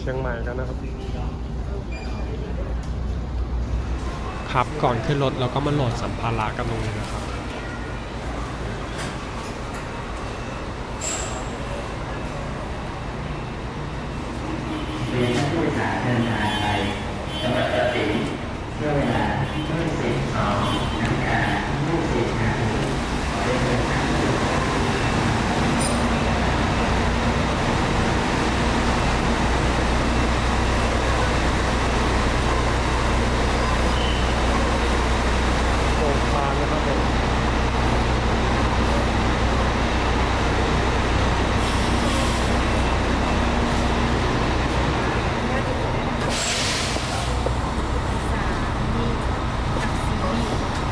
เชียงใหม่กันนะครับ ครับก่อนขึ้นรถเราก็มาโหลดสัมภาระกันตรงนี้นะครับเรียนท่านผู้โดยสารเดินทางไปจังหวัดกาฬสินธุ์เมื่อเวลา22นาฬิกา20นาทีขอเรียนเชิญท่านผู้โดยสาร โป่งพานนะครับผม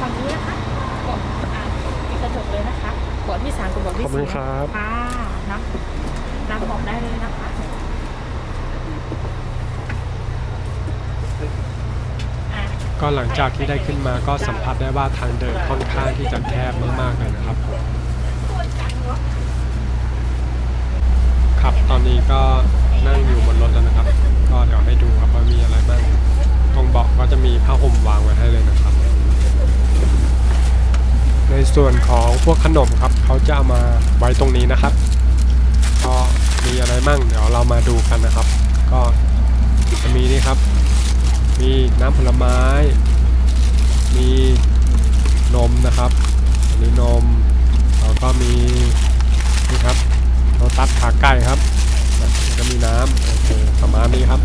ฝั่งนี้นะคะเบาะอ่าปิดกระจกเลยนะคะเบาะ ที่สามกับเบาะที่ขอบสี่คุณครับ ค่ะนับนับเบาะได้เลยนะคะอะ ก็หลังจากที่ได้ขึ้นมาก็สัมผัสได้ว่าทางเดินค่อนข้างที่จะแคบมากๆเลยนะครับผมครับตอนนี้ก็นั่งอยู่บนรถแล้วนะครับ ก็เดี๋ยวให้ดูครับว่ามีอะไรบ้างตรงเบาะก็จะมีผ้าห่มวางไว้ให้เลยนะครับ ในส่วนของพวกขนมครับเขาจะเอามาไว้ตรงนี้นะครับก็มีอะไรบ้างเดี๋ยวเรามาดูกันนะครับ ก็จะมีนี่ครับ มีน้ำผลไม้ มีนมนะครับอันนี้นมแล้วก็มีนี่ครับโรตัสขาไก่ครับแล้วก็มีน้ำโอเคประมาณนี้ครับ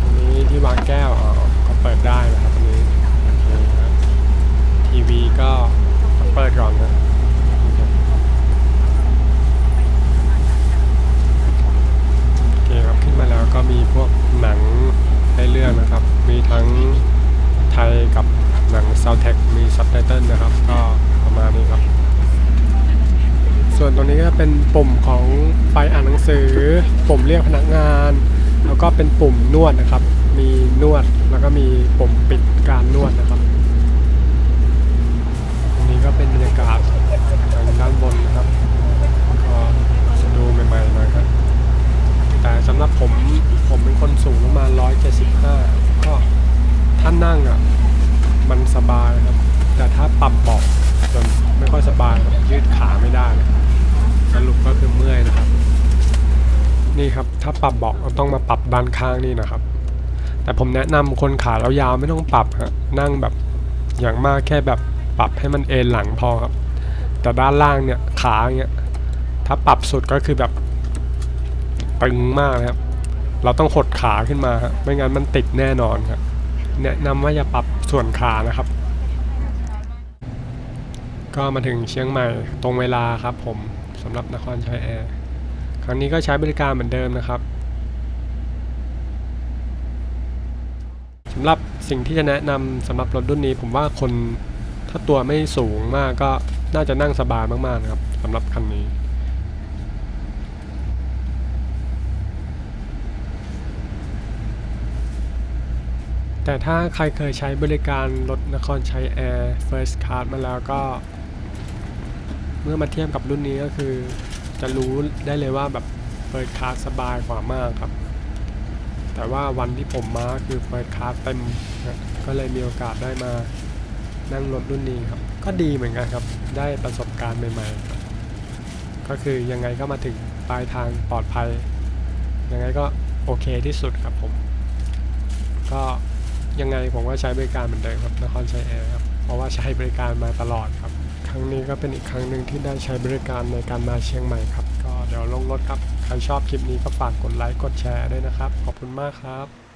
ตรงนี้ที่วางแก้วอ๋อก็เปิดได้นะครับอันนี้โอเคครับทีวี ก็เปิดก่อนนะโอเคครับขึ้นมาแล้วก็มีพวกหนังให้เลือกนะครับ มีทั้งไทยกับหนังซาวแท็กมีซับไตเติลนะครับ ก็ประมาณนี้ครับ ส่วนตรงนี้ก็เป็นปุ่มของไฟอ่านหนังสือ ปุ่มเรียกพนักงาน แล้วก็เป็นปุ่มนวดนะครับ มีนวดแล้วก็มีปุ่มปิดการนวดนะครับ ตรงนี้ก็เป็นบรรยากาศทางด้านบนนะครับ ก็จะดูใหม่ๆหน่อยครับ แต่สำหรับผมผมเป็นคนสูงประมาณ 175 ก็ถ้านั่งอะ มันสบายครับ แต่ถ้าปรับเบาะจนไม่ค่อยสบายครับยืดขาไม่ได้สรุปก็คือเมื่อยนะครับ นี่ครับถ้าปรับเบาะเราต้องมาปรับด้านข้างนี่นะครับ แต่ผมแนะนำคนขาแล้วยาวไม่ต้องปรับฮะนั่งแบบอย่างมากแค่แบบปรับให้มันเอนหลังพอครับ แต่ด้านล่างเนี่ยขาเงี้ยถ้าปรับสุดก็คือแบบ ตึงมากนะครับ เราต้องหดขาขึ้นมาครับไม่งั้นมันติดแน่นอนครับ แนะนำว่าอย่าปรับส่วนขานะครับ ก็มาถึงเชียงใหม่ตรงเวลาครับ ผมสำหรับนครชัยแอร์ครั้งนี้ก็ใช้บริการเหมือนเดิมนะครับสำหรับสิ่งที่จะแนะนำสำหรับรถรุ่นนี้ ผมว่าคนถ้าตัวไม่สูงมากก็น่าจะนั่งสบายมากๆนะครับสำหรับคันนี้ แต่ถ้าใครเคยใช้บริการรถนครชัยแอร์ First Class มาแล้วก็ เมื่อมาเทียบกับรุ่นนี้ก็คือ จะรู้ได้เลยว่าแบบ First Class สบายกว่ามากครับ แต่ว่าวันที่ผมมาคือ First Class เต็มก็เลยมีโอกาสได้มานั่งรถรุ่นนี้ครับ ก็ดีเหมือนกันครับ ได้ประสบการณ์ใหม่ๆ ก็คือยังไงก็มาถึงปลายทางปลอดภัย ยังไงก็โอเคที่สุดครับผม ก็ ยังไงผมก็ใช้บริการเหมือนเดิมครับนครชัยแอร์ครับเพราะว่าใช้บริการมาตลอดครับ ครั้งนี้ก็เป็นอีกครั้งหนึ่งที่ได้ใช้บริการในการมาเชียงใหม่ครับ ก็เดี๋ยวลงรถครับ ใครชอบคลิปนี้ก็ฝากกดไลค์กดแชร์ด้วยนะครับ ขอบคุณมากครับ